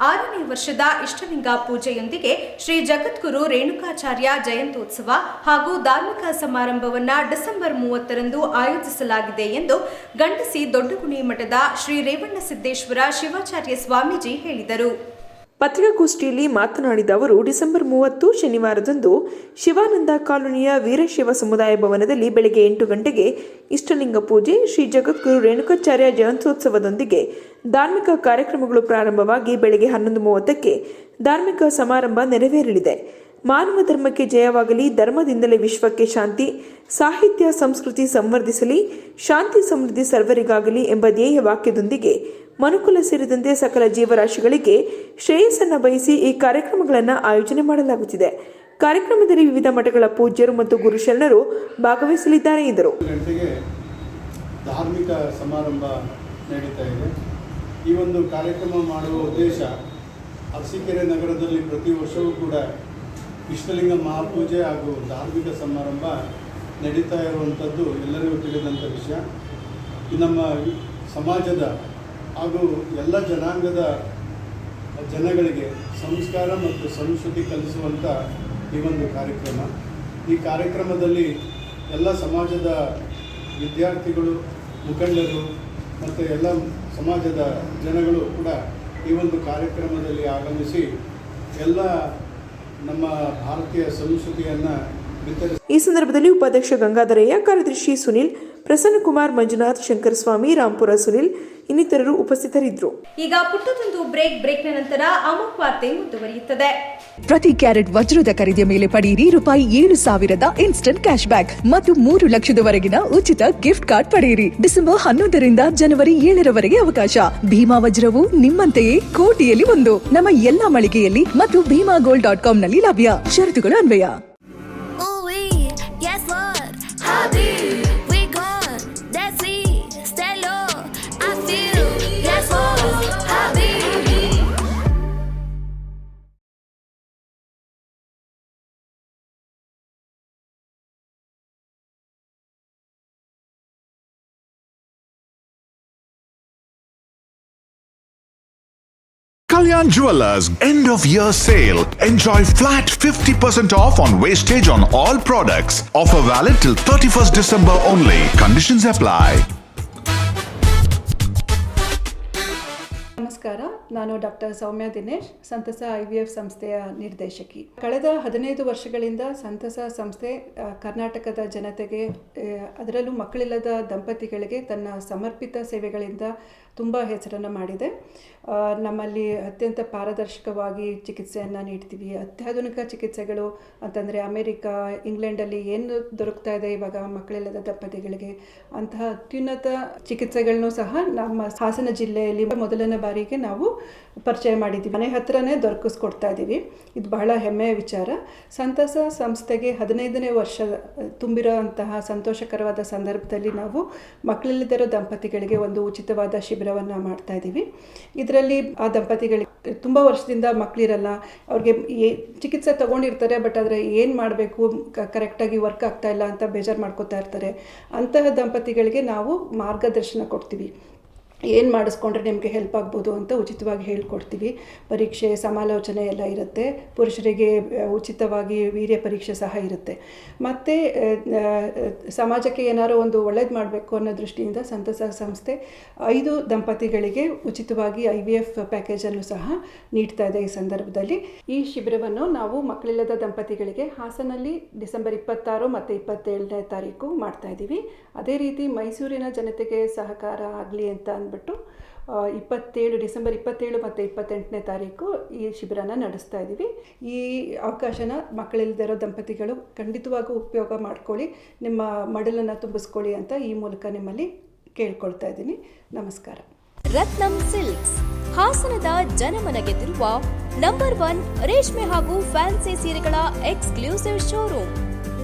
ಆರನೇ ವರ್ಷದ ಇಷ್ಟಲಿಂಗ ಪೂಜೆಯೊಂದಿಗೆ ಶ್ರೀ ಜಗದ್ಗುರು ರೇಣುಕಾಚಾರ್ಯ ಜಯಂತ್ಯೋತ್ಸವ ಹಾಗೂ ಧಾರ್ಮಿಕ ಸಮಾರಂಭವನ್ನು ಡಿಸೆಂಬರ್ ಮೂವತ್ತರಂದು ಆಯೋಜಿಸಲಾಗಿದೆ ಎಂದು ಗಂಡಸಿ ದೊಡ್ಡಗುಣಿ ಮಠದ ಶ್ರೀ ರೇವಣ್ಣ ಸಿದ್ದೇಶ್ವರ ಶಿವಾಚಾರ್ಯ ಸ್ವಾಮೀಜಿ ಹೇಳಿದರು. ಪತ್ರಿಕಾಗೋಷ್ಠಿಯಲ್ಲಿ ಮಾತನಾಡಿದ ಅವರು, ಡಿಸೆಂಬರ್ ಮೂವತ್ತು, ಶನಿವಾರದಂದು ಶಿವಾನಂದ ಕಾಲೋನಿಯ ವೀರಶಿವ ಸಮುದಾಯ ಭವನದಲ್ಲಿ ಬೆಳಗ್ಗೆ ಎಂಟು ಗಂಟೆಗೆ ಇಷ್ಟಲಿಂಗ ಪೂಜೆ, ಶ್ರೀ ಜಗದ್ಗುರು ರೇಣುಕಾಚಾರ್ಯ ಜಯಂತ್ಯೋತ್ಸವದೊಂದಿಗೆ ಧಾರ್ಮಿಕ ಕಾರ್ಯಕ್ರಮಗಳು ಪ್ರಾರಂಭವಾಗಿ ಬೆಳಗ್ಗೆ ಹನ್ನೊಂದು ಮೂವತ್ತಕ್ಕೆ ಧಾರ್ಮಿಕ ಸಮಾರಂಭ ನೆರವೇರಲಿದೆ. ಮಾನವ ಧರ್ಮಕ್ಕೆ ಜಯವಾಗಲಿ, ಧರ್ಮದಿಂದಲೇ ವಿಶ್ವಕ್ಕೆ ಶಾಂತಿ, ಸಾಹಿತ್ಯ, ಸಂಸ್ಕೃತಿ ಸಂವರ್ಧಿಸಲಿ, ಶಾಂತಿ ಸಮೃದ್ಧಿ ಸರ್ವರಿಗಾಗಲಿ ಎಂಬ ಧ್ಯೇಯ ವಾಕ್ಯದೊಂದಿಗೆ ಮನುಕುಲ ಸೇರಿದಂತೆ ಸಕಲ ಜೀವರಾಶಿಗಳಿಗೆ ಶ್ರೇಯಸ್ಸನ್ನು ಬಯಸಿ ಈ ಕಾರ್ಯಕ್ರಮಗಳನ್ನು ಆಯೋಜನೆ ಮಾಡಲಾಗುತ್ತಿದೆ. ಕಾರ್ಯಕ್ರಮದಲ್ಲಿ ವಿವಿಧ ಮಠಗಳ ಪೂಜ್ಯರು ಮತ್ತು ಗುರುಶರಣರು ಭಾಗವಹಿಸಲಿದ್ದಾರೆ ಎಂದರು. ಧಾರ್ಮಿಕ ಸಮಾರಂಭ ನಡೀತಾ ಇದೆ. ಈ ಒಂದು ಕಾರ್ಯಕ್ರಮ ಮಾಡುವ ಉದ್ದೇಶ ಅರಸೀಕೆರೆ ನಗರದಲ್ಲಿ ಪ್ರತಿ ವರ್ಷವೂ ಕೂಡ ಇಷ್ಟಲಿಂಗ ಮಹಾಪೂಜೆ ಹಾಗೂ ಧಾರ್ಮಿಕ ಸಮಾರಂಭ ನಡೀತಾ ಇರುವಂಥದ್ದು ಎಲ್ಲರಿಗೂ ತಿಳಿದಂಥ ವಿಷಯ. ನಮ್ಮ ಸಮಾಜದ ಹಾಗೂ ಎಲ್ಲ ಜನಾಂಗದ ಜನಗಳಿಗೆ ಸಂಸ್ಕಾರ ಮತ್ತು ಸಂಸ್ಕೃತಿ ಕಲಿಸುವಂಥ ಈ ಒಂದು ಕಾರ್ಯಕ್ರಮ. ಈ ಕಾರ್ಯಕ್ರಮದಲ್ಲಿ ಎಲ್ಲ ಸಮಾಜದ ವಿದ್ಯಾರ್ಥಿಗಳು, ಮುಖಂಡರು ಮತ್ತು ಎಲ್ಲ ಸಮಾಜದ ಜನಗಳು ಕೂಡ ಈ ಒಂದು ಕಾರ್ಯಕ್ರಮದಲ್ಲಿ ಆಗಮಿಸಿ ಎಲ್ಲ ನಮ್ಮ ಭಾರತೀಯ ಸಂಸ್ಕೃತಿಯನ್ನು ಈ ಸಂದರ್ಭದಲ್ಲಿ ಉಪಾಧ್ಯಕ್ಷ ಗಂಗಾಧರಯ್ಯ ಕಾರ್ಯದರ್ಶಿ ಸುನಿಲ್ ಪ್ರಸನ್ನಕುಮಾರ್ ಮಂಜುನಾಥ್ ಶಂಕರಸ್ವಾಮಿ ರಾಂಪುರ ಸುನಿಲ್ ಇನ್ನಿತರರು ಉಪಸ್ಥಿತರಿದ್ದರು. ಈಗ ಪುಟ್ಟದೊಂದು ಬ್ರೇಕ್ ಬ್ರೇಕ್ನ ನಂತರ ಅಮೋಕ್ ವಾರ್ತೆ ಮುಂದುವರಿಯುತ್ತದೆ. ಪ್ರತಿ ಕ್ಯಾರೆಟ್ ವಜ್ರದ ಖರೀದಿಯ ಮೇಲೆ ಪಡೆಯಿರಿ ರೂಪಾಯಿ ಏಳು ಸಾವಿರದ ಇನ್ಸ್ಟಂಟ್ ಕ್ಯಾಶ್ ಬ್ಯಾಕ್ ಮತ್ತು ಮೂರು ಲಕ್ಷದವರೆಗಿನ ಉಚಿತ ಗಿಫ್ಟ್ ಕಾರ್ಡ್ ಪಡೆಯಿರಿ. ಡಿಸೆಂಬರ್ ಹನ್ನೊಂದರಿಂದ ಜನವರಿ ಏಳರವರೆಗೆ ಅವಕಾಶ. ಭೀಮಾ ವಜ್ರವು ನಿಮ್ಮಂತೆಯೇ ಕೋಟಿಯಲ್ಲಿ ಒಂದು. ನಮ್ಮ ಎಲ್ಲಾ ಮಳಿಗೆಯಲ್ಲಿ ಮತ್ತು ಭೀಮಾ ಗೋಲ್ಡ್ ಡಾಟ್ ಕಾಮ್ನಲ್ಲಿ ಲಭ್ಯ. ಷರತ್ತುಗಳು ಅನ್ವಯ. Kalyan Jewelers end of year sale. Enjoy flat 50% off on wastage on all products. Offer valid till 31st December only. Conditions apply. ನಮಸ್ಕಾರ ನಾನು ಡಾಕ್ಟರ್ ಸೌಮ್ಯ ದಿನೇಶ್ ಸಂತಸ ಐ ವಿ ಎಫ್ ಸಂಸ್ಥೆಯ ನಿರ್ದೇಶಕಿ ಕಳೆದ ಹದಿನೈದು ವರ್ಷಗಳಿಂದ ಸಂತಸ ಸಂಸ್ಥೆ ಕರ್ನಾಟಕದ ಜನತೆಗೆ ಅದರಲ್ಲೂ ಮಕ್ಕಳಿಲ್ಲದ ದಂಪತಿಗಳಿಗೆ ತನ್ನ ಸಮರ್ಪಿತ ಸೇವೆಗಳಿಂದ ತುಂಬ ಹೆಸರನ್ನು ಮಾಡಿದೆ. ನಮ್ಮಲ್ಲಿ ಅತ್ಯಂತ ಪಾರದರ್ಶಕವಾಗಿ ಚಿಕಿತ್ಸೆಯನ್ನು ನೀಡ್ತೀವಿ. ಅತ್ಯಾಧುನಿಕ ಚಿಕಿತ್ಸೆಗಳು ಅಂತಂದರೆ ಅಮೇರಿಕಾ, ಇಂಗ್ಲೆಂಡಲ್ಲಿ ಏನು ದೊರಕ್ತಾ ಇದೆ ಇವಾಗ ಮಕ್ಕಳಿಲ್ಲದ ದಂಪತಿಗಳಿಗೆ ಅಂತಹ ಅತ್ಯುನ್ನತ ಚಿಕಿತ್ಸೆಗಳನ್ನು ಸಹ ನಮ್ಮ ಹಾಸನ ಜಿಲ್ಲೆಯಲ್ಲಿ ಮೊದಲನೇ ಬಾರಿಗೆ ನಾವು ಪರಿಚಯ ಮಾಡಿದ್ದೀವಿ. ಮನೆ ಹತ್ರನೇ ದೊರಕಿಸ್ಕೊಡ್ತಾ ಇದ್ದೀವಿ. ಇದು ಬಹಳ ಹೆಮ್ಮೆಯ ವಿಚಾರ. ಸಂತಸ ಸಂಸ್ಥೆಗೆ ಹದಿನೈದನೇ ವರ್ಷ ತುಂಬಿರೋ ಅಂತಹ ಸಂತೋಷಕರವಾದ ಸಂದರ್ಭದಲ್ಲಿ ನಾವು ಮಕ್ಕಳಿಲ್ಲದಿರೋ ದಂಪತಿಗಳಿಗೆ ಒಂದು ಉಚಿತವಾದ ಶಿಬಿರ ಶಿಬಿರವನ್ನು ಮಾಡ್ತಾ ಇದ್ದೀವಿ ಇದರಲ್ಲಿ ಆ ದಂಪತಿಗಳಿಗೆ ತುಂಬ ವರ್ಷದಿಂದ ಮಕ್ಕಳಿರಲ್ಲ ಅವ್ರಿಗೆ ಚಿಕಿತ್ಸೆ ತೊಗೊಂಡಿರ್ತಾರೆ, ಬಟ್ ಆದರೆ ಏನು ಮಾಡಬೇಕು ಕರೆಕ್ಟಾಗಿ ವರ್ಕ್ ಆಗ್ತಾ ಇಲ್ಲ ಅಂತ ಬೇಜಾರು ಮಾಡ್ಕೋತಾ ಇರ್ತಾರೆ. ಅಂತಹ ದಂಪತಿಗಳಿಗೆ ನಾವು ಮಾರ್ಗದರ್ಶನ ಕೊಡ್ತೀವಿ. ಏನು ಮಾಡಿಸ್ಕೊಂಡ್ರೆ ನಿಮಗೆ ಹೆಲ್ಪ್ ಆಗ್ಬೋದು ಅಂತ ಉಚಿತವಾಗಿ ಹೇಳ್ಕೊಡ್ತೀವಿ. ಪರೀಕ್ಷೆ, ಸಮಾಲೋಚನೆ ಎಲ್ಲ ಇರುತ್ತೆ. ಪುರುಷರಿಗೆ ಉಚಿತವಾಗಿ ವೀರ್ಯ ಪರೀಕ್ಷೆ ಸಹ ಇರುತ್ತೆ. ಮತ್ತು ಸಮಾಜಕ್ಕೆ ಏನಾದರೂ ಒಂದು ಒಳ್ಳೇದು ಮಾಡಬೇಕು ಅನ್ನೋ ದೃಷ್ಟಿಯಿಂದ ಸಂತಸ ಸಂಸ್ಥೆ ಐದು ದಂಪತಿಗಳಿಗೆ ಉಚಿತವಾಗಿ ಐ ವಿ ಎಫ್ ಪ್ಯಾಕೇಜನ್ನು ಸಹ ನೀಡ್ತಾ ಇದೆ ಈ ಸಂದರ್ಭದಲ್ಲಿ. ಈ ಶಿಬಿರವನ್ನು ನಾವು ಮಕ್ಕಳಿಲ್ಲದ ದಂಪತಿಗಳಿಗೆ ಹಾಸನಲ್ಲಿ ಡಿಸೆಂಬರ್ ಇಪ್ಪತ್ತಾರು ಮತ್ತು ಇಪ್ಪತ್ತೇಳನೇ ತಾರೀಕು ಮಾಡ್ತಾ ಇದ್ದೀವಿ. ಅದೇ ರೀತಿ ಮೈಸೂರಿನ ಜನತೆಗೆ ಸಹಕಾರ ಆಗಲಿ ಅಂತ ಅಂದ್ಬಿಟ್ಟು ಆ, ಇಪ್ಪತ್ತೇಳು ಡಿಸೆಂಬರ್ ಇಪ್ಪತ್ತೇಳು ಮತ್ತು ಇಪ್ಪತ್ತೆಂಟನೇ ತಾರೀಕು ಈ ಶಿಬಿರನ ನಡೆಸ್ತಾ ಇದ್ದೀವಿ. ಈ ಅವಕಾಶನ ಮಕ್ಕಳಿಲ್ಲದಿರೋ ದಂಪತಿಗಳು ಖಂಡಿತವಾಗೂ ಉಪಯೋಗ ಮಾಡ್ಕೊಳ್ಳಿ ನಿಮ್ಮ ಮಡಲನ್ನು ತುಂಬಿಸ್ಕೊಳ್ಳಿ ಅಂತ ಈ ಮೂಲಕ ನಿಮ್ಮಲ್ಲಿ ಕೇಳ್ಕೊಳ್ತಾ ಇದ್ದೀನಿ. ನಮಸ್ಕಾರ. ರತ್ನಂ ಸಿಲ್ಕ್ಸ್ ಹಾಸನದ ಜನಮನ ಗೆದ್ದಿರುವ ನಂಬರ್ ಒನ್ ರೇಷ್ಮೆ ಹಾಗೂ ಫ್ಯಾನ್ಸಿ ಸೀರೆಗಳ exclusive showroom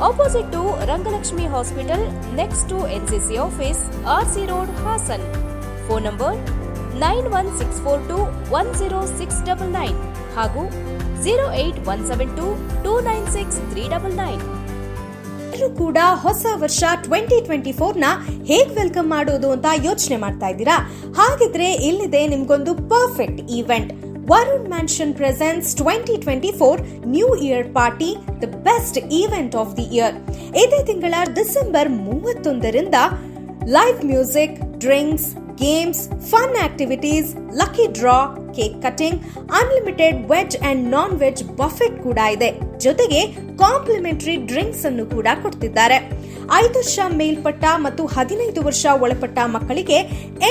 Opposite to Rangalakshmi hospital next to NCC office RC road Hassan phone number nine one six four two one zero six double nine ಹಾಗೂ zero eight one seven two two nine six three double nine ಎಲ್ಲರೂ ಕೂಡ ಹೊಸ ವರ್ಷ twenty twenty ಫೋರ್ನ ಹೇಗ್ welcome ಮಾಡೋದು ಅಂತ ಯೋಚನೆ ಮಾಡ್ತಾ ಇದ್ದೀರಾ? ಹಾಗಿದ್ರೆ ಇಲ್ಲಿದೆ ನಿಮ್ಗೊಂದು perfect event presents twenty twenty four new year party the best event of the year ಇದೇ ತಿಂಗಳ December ಮೂವತ್ತೊಂದರಿಂದ live music drinks games fun activities lucky draw cake cutting unlimited veg and non veg buffet ಕೂಡ ಇದೆ. ಜೊತೆಗೆ complementary drinks ಅನ್ನು ಕೂಡ ಕೊಡ್ತಿದ್ದಾರೆ. ಐದು ವರ್ಷ ಮೇಲ್ಪಟ್ಟ ಮತ್ತು ಹದಿನೈದು ವರ್ಷ ಒಳಪಟ್ಟ ಮಕ್ಕಳಿಗೆ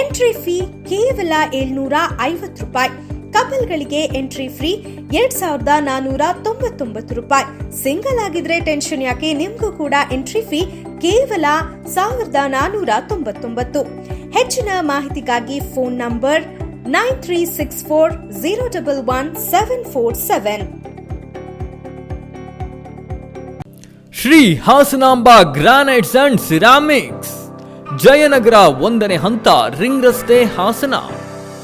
ಎಂಟ್ರಿ ಫೀ ಕೇವಲ ಏಳ್ನೂರ ಐವತ್ತು ರೂಪಾಯಿ. ಕಪಲ್ಗಳಿಗೆ ಎಂಟ್ರಿ ಫ್ರೀ ಎರಡ್ ಸಾವಿರದ ನಾನೂರ ತೊಂಬತ್ತೊಂಬತ್ತು ರೂಪಾಯಿ. ಸಿಂಗಲ್ ಆಗಿದ್ರೆ ಟೆನ್ಷನ್ ಯಾಕೆ? ನಿಮಗೂ ಕೂಡ ಎಂಟ್ರಿ ಫೀ ಕೇವಲ ಸಾವಿರದ ನಾನೂರ ತೊಂಬತ್ತೊಂಬತ್ತು. ಹೆಚ್ಚಿನ ಮಾಹಿತಿಗಾಗಿ phone number nine three six four zero double one seven four seven. Shri Hasanamba granites and ceramics. Jayanagar ಒಂದನೇ ಹಂತ ರಿಂಗ್ ರಸ್ತೆ ಹಾಸನ.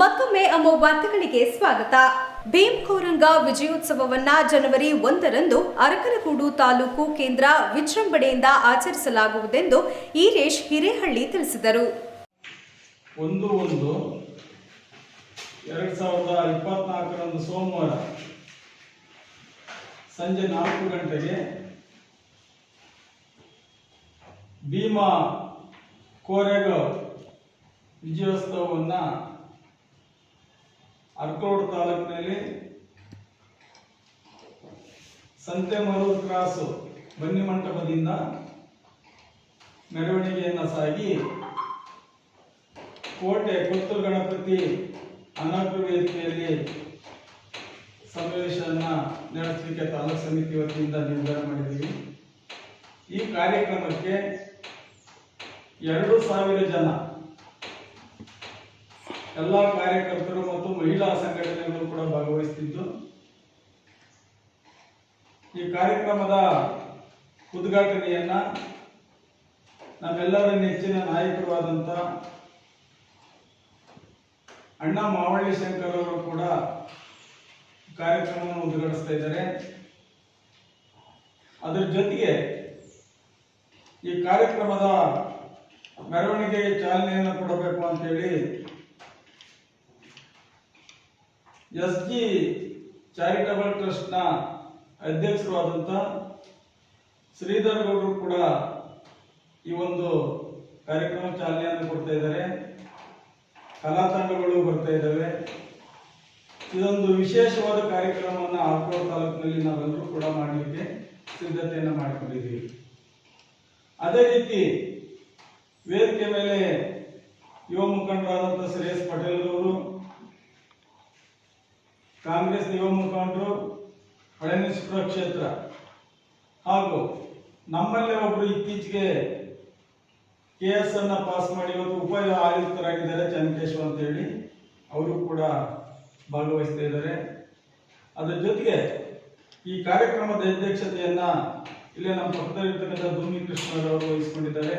ಮತ್ತೊಮ್ಮೆ ಅಮ್ಮ ವಾರ್ತೆಗಳಿಗೆ ಸ್ವಾಗತ. ಭೀಮಕೋರಂಗ ವಿಜಯೋತ್ಸವವನ್ನ ಜನವರಿ ಒಂದರಂದು ಅರಕಲಗೂಡು ತಾಲೂಕು ಕೇಂದ್ರ ವಿಜೃಂಭಣೆಯಿಂದ ಆಚರಿಸಲಾಗುವುದೆಂದು ಈರೇಶ್ ಹಿರೇಹಳ್ಳಿ ತಿಳಿಸಿದರು. ಒಂದು ಒಂದು ಎರಡು ಸಾವಿರದ ಇಪ್ಪತ್ನಾಲ್ಕರಂದು ಸೋಮವಾರ ಸಂಜೆ ನಾಲ್ಕು ಗಂಟೆಗೆ ಭೀಮಾ ಕೋರೆಗ ವಿಜಯೋತ್ಸವವನ್ನು ಅರ್ಕೋಡ್ ತಾಲೂಕಿನಲ್ಲಿ ಸಂತೆಮರೂರು ಕ್ರಾಸು ಬನ್ನಿ ಮಂಟಪದಿಂದ ಮೆರವಣಿಗೆಯನ್ನು ಸಾಗಿ ಕೋಟೆ ಕೊತ್ತೂರು ಗಣಪತಿ ಅನಾಥ ವೇದಿಕೆಯಲ್ಲಿ ನಡೆಸಲಿಕ್ಕೆ ತಾಲೂಕು ಸಮಿತಿ ವತಿಯಿಂದ ನಿರ್ಧಾರ ಮಾಡಿದ್ದೀವಿ. ಈ ಕಾರ್ಯಕ್ರಮಕ್ಕೆ ಎರಡು ಸಾವಿರ ಜನ ಎಲ್ಲ ಕಾರ್ಯಕರ್ತರು ಮತ್ತು ಮಹಿಳಾ ಸಂಘಟನೆಗಳು ಕೂಡ ಭಾಗವಹಿಸುತ್ತಿದ್ದು ಈ ಕಾರ್ಯಕ್ರಮದ ಉದ್ಘಾಟನೆಯನ್ನ ನಮ್ಮೆಲ್ಲರ ನೆಚ್ಚಿನ ನಾಯಕರು ಆದಂತ ಅಣ್ಣ ಮಾವಳ್ಳಿ ಶಂಕರ್ ಅವರು ಕೂಡ ಕಾರ್ಯಕ್ರಮವನ್ನು ಉದ್ಘಾಟಿಸ್ತಾ ಇದ್ದಾರೆ. ಅದರ ಜೊತೆಗೆ ಈ ಕಾರ್ಯಕ್ರಮದ ಮೆರವಣಿಗೆಗೆ ಚಾಲನೆಯನ್ನು ಕೊಡಬೇಕು ಅಂತೇಳಿ ಎಸ್ ಜಿ ಚಾರಿಟಬಲ್ ಟ್ರಸ್ಟ್ನ ಅಧ್ಯಕ್ಷರು ಆದಂಥ ಶ್ರೀಧರ್ ಗೌಡರು ಕೂಡ ಈ ಒಂದು ಕಾರ್ಯಕ್ರಮ ಚಾಲನೆಯನ್ನು ಕೊಡ್ತಾ ಇದ್ದಾರೆ. ಕಲಾ ತಂಡಗಳು ಬರ್ತಾ ಇದ್ದಾವೆ. ಇದೊಂದು ವಿಶೇಷವಾದ ಕಾರ್ಯಕ್ರಮವನ್ನು ಆಲ್ಕೋಟ್ ತಾಲೂಕಿನಲ್ಲಿ ನಾವೆಲ್ಲರೂ ಕೂಡ ಮಾಡಲಿಕ್ಕೆ ಸಿದ್ಧತೆಯನ್ನು ಮಾಡಿಕೊಂಡಿದ್ದೀವಿ. ಅದೇ ರೀತಿ ವೇದಿಕೆ ಮೇಲೆ ಯುವ ಮುಖಂಡರಾದಂಥ ಶ್ರೇಯಸ್ ಪಟೇಲ್ ಅವರು ಕಾಂಗ್ರೆಸ್ ಯುವ ಮುಖಂಡರು ಹಳೆನೀಶ್ವರ ಕ್ಷೇತ್ರ. ಹಾಗೂ ನಮ್ಮಲ್ಲೇ ಒಬ್ಬರು ಇತ್ತೀಚೆಗೆ ಕೆ ಎಸ್ ಅನ್ನ ಪಾಸ್ ಮಾಡಿ ಇವತ್ತು ಉಪ ಆಯುಕ್ತರಾಗಿದ್ದಾರೆ ಚನ್ನಕೇಶ್ವರ್ ಅಂತ ಹೇಳಿ ಅವರು ಕೂಡ ಭಾಗವಹಿಸ್ತಾ ಇದ್ದಾರೆ. ಅದರ ಜೊತೆಗೆ ಈ ಕಾರ್ಯಕ್ರಮದ ಅಧ್ಯಕ್ಷತೆಯನ್ನ ಇಲ್ಲೇ ನಮ್ಮ ಪಕ್ಕದಲ್ಲಿರ್ತಕ್ಕಂಥ ಧೂಮಿ ಕೃಷ್ಣರವರು ವಹಿಸಿಕೊಂಡಿದ್ದಾರೆ.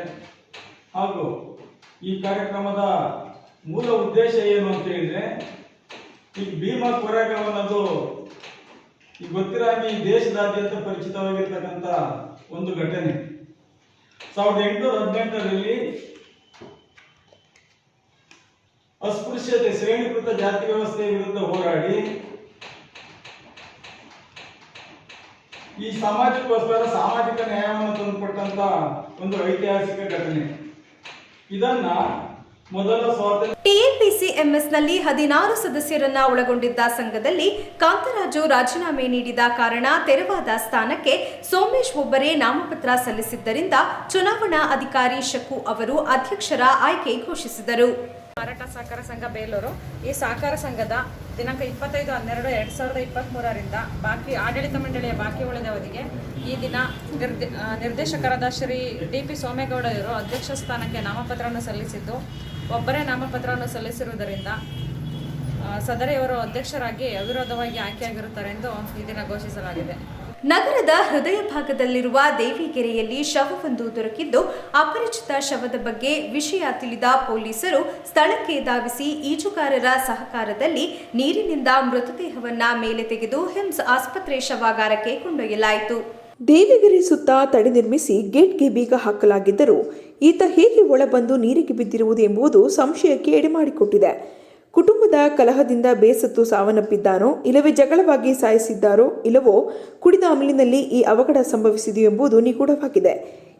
ಹಾಗೂ ಈ ಕಾರ್ಯಕ್ರಮದ ಮೂಲ ಉದ್ದೇಶ ಏನು ಅಂತ ಹೇಳಿದ್ರೆ ಈ ಭೀಮಾ ಕೊರೆಗಾಂವ್ ಅನ್ನೋದು ಈಗ ಗೊತ್ತಿರೋ ಹಾಗೆ ಈ ದೇಶದಾದ್ಯಂತ ಪರಿಚಿತವಾಗಿರ್ತಕ್ಕಂಥ ಒಂದು ಘಟನೆ. ಸಾವಿರದ ಎಂಟುನೂರ ಹದಿನೆಂಟರಲ್ಲಿ ಅಸ್ಪೃಶ್ಯತೆ, ಶ್ರೇಣೀಕೃತ ಜಾತಿ ವ್ಯವಸ್ಥೆಯ ವಿರುದ್ಧ ಹೋರಾಡಿ ಈ ಸಮಾಜಕ್ಕೋಸ್ಕರ ಸಾಮಾಜಿಕ ನ್ಯಾಯವನ್ನು ತಂದುಕೊಟ್ಟಂತ ಒಂದು ಐತಿಹಾಸಿಕ ಘಟನೆ. ಇದನ್ನ ಟಿಎಪಿಸಿಎಂಎಸ್ನಲ್ಲಿ ಹದಿನಾರು ಸದಸ್ಯರನ್ನ ಒಳಗೊಂಡಿದ್ದ ಸಂಘದಲ್ಲಿ ಕಾಂತರಾಜು ರಾಜೀನಾಮೆ ನೀಡಿದ ಕಾರಣ ತೆರವಾದ ಸ್ಥಾನಕ್ಕೆ ಸೋಮೇಶ್ ಒಬ್ಬರೇ ನಾಮಪತ್ರ ಸಲ್ಲಿಸಿದ್ದರಿಂದ ಚುನಾವಣಾ ಅಧಿಕಾರಿ ಶಕು ಅವರು ಅಧ್ಯಕ್ಷರ ಆಯ್ಕೆ ಘೋಷಿಸಿದರು. ಮಾರಾಟ ಸಹಕಾರ ಸಂಘ ಬೇಲೂರು. ಈ ಸಹಕಾರ ಸಂಘದ ದಿನಾಂಕ ಇಪ್ಪತ್ತೈದು ಹನ್ನೆರಡು ಎರಡ್ ಸಾವಿರದ ಇಪ್ಪತ್ತ್ ಮೂರರಿಂದ ಬಾಕಿ ಆಡಳಿತ ಮಂಡಳಿಯ ಬಾಕಿ ಉಳಿದ ಅವಧಿಗೆ ಈ ದಿನ ನಿರ್ದೇಶಕರಾದ ಶ್ರೀ ಡಿ ಪಿ ಸೋಮೇಗೌಡರು ಅಧ್ಯಕ್ಷ ಸ್ಥಾನಕ್ಕೆ ನಾಮಪತ್ರವನ್ನು ಸಲ್ಲಿಸಿದ್ದು ಒಬ್ಬರೇ ನಾಮಪತ್ರವನ್ನು ಸಲ್ಲಿಸಿರುವುದರಿಂದ ಸದರಿಯವರು ಅಧ್ಯಕ್ಷರಾಗಿ ಅವಿರೋಧವಾಗಿ ಆಯ್ಕೆಯಾಗಿರುತ್ತಾರೆ ಎಂದು ಈ ದಿನ ಘೋಷಿಸಲಾಗಿದೆ. ನಗರದ ಹೃದಯ ಭಾಗದಲ್ಲಿರುವ ದೇವಿಗೆರೆಯಲ್ಲಿ ಶವವೊಂದು ದೊರಕಿದ್ದು, ಅಪರಿಚಿತ ಶವದ ಬಗ್ಗೆ ವಿಷಯ ತಿಳಿದ ಪೊಲೀಸರು ಸ್ಥಳಕ್ಕೆ ಧಾವಿಸಿ ಈಜುಗಾರರ ಸಹಕಾರದಲ್ಲಿ ನೀರಿನಿಂದ ಮೃತದೇಹವನ್ನ ಮೇಲೆ ತೆಗೆದು ಹಿಮ್ಸ್ ಆಸ್ಪತ್ರೆ ಶವಾಗಾರಕ್ಕೆ ಕೊಂಡೊಯ್ಯಲಾಯಿತು. ದೇವಿಗೆರೆ ಸುತ್ತ ತಡೆ ನಿರ್ಮಿಸಿ ಗೇಟ್ಗೆ ಬೀಗ ಹಾಕಲಾಗಿದ್ದರೂ ಈತ ಹೇಗೆ ಒಳಬಂದು ನೀರಿಗೆ ಬಿದ್ದಿರುವುದು ಎಂಬುದು ಸಂಶಯಕ್ಕೆ ಎಡೆಮಾಡಿಕೊಟ್ಟಿದೆ. ಕುಟುಂಬದ ಕಲಹದಿಂದ ಬೇಸತ್ತು ಸಾವನ್ನಪ್ಪಿದ್ದಾನೋ, ಇಲ್ಲವೇ ಜಗಳವಾಗಿ ಸಾಯಿಸಿದ್ದಾರೋ, ಇಲ್ಲವೋ ಕುಡಿದ ಅಮಲಿನಲ್ಲಿ ಈ ಅವಘಡ ಸಂಭವಿಸಿದೆಯೋ ಎಂಬುದು ನಿಗೂಢವಾಗಿದೆ.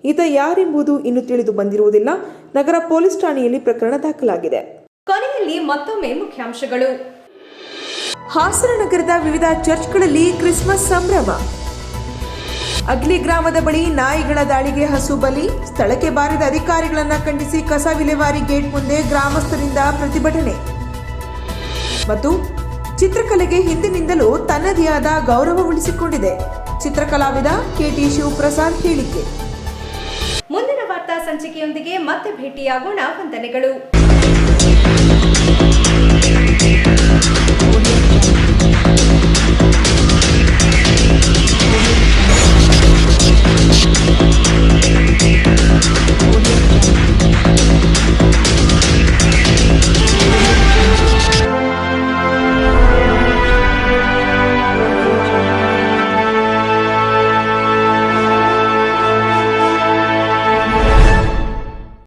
ಈತ ಯಾರೆಂಬುದು ಇನ್ನು ತಿಳಿದು ಬಂದಿರುವುದಿಲ್ಲ. ನಗರ ಪೊಲೀಸ್ ಠಾಣೆಯಲ್ಲಿ ಪ್ರಕರಣ ದಾಖಲಾಗಿದೆ. ಕೊನೆಯಲ್ಲಿ ಮತ್ತೊಮ್ಮೆ ಮುಖ್ಯಾಂಶಗಳು. ಹಾಸನ ನಗರದ ವಿವಿಧ ಚರ್ಚ್ಗಳಲ್ಲಿ ಕ್ರಿಸ್ಮಸ್ ಸಂಭ್ರಮ. ಅಗ್ಲಿ ಗ್ರಾಮದ ಬಳಿ ನಾಯಿಗಳ ದಾಳಿಗೆ ಹಸು ಬಲಿ, ಸ್ಥಳಕ್ಕೆ ಬಾರಿದ ಅಧಿಕಾರಿಗಳನ್ನು ಖಂಡಿಸಿ ಕಸ ವಿಲೇವಾರಿ ಗೇಟ್ ಮುಂದೆ ಗ್ರಾಮಸ್ಥರಿಂದ ಪ್ರತಿಭಟನೆ. ಮತ್ತು ಚಿತ್ರಕಲೆಗೆ ಹಿಂದಿನಿಂದಲೂ ತನ್ನದೇ ಆದ ಗೌರವ ಉಳಿಸಿಕೊಂಡಿದೆ. ಚಿತ್ರಕಲಾವಿದ ಕೆಟಿ ಶಿವಪ್ರಸಾದ್ ಹೇಳಿಕೆ. ಮುಂದಿನ ವಾರ್ತಾ ಸಂಚಿಕೆಯೊಂದಿಗೆ ಮತ್ತೆ ಭೇಟಿಯಾಗೋಣ. ವಂದನೆಗಳು.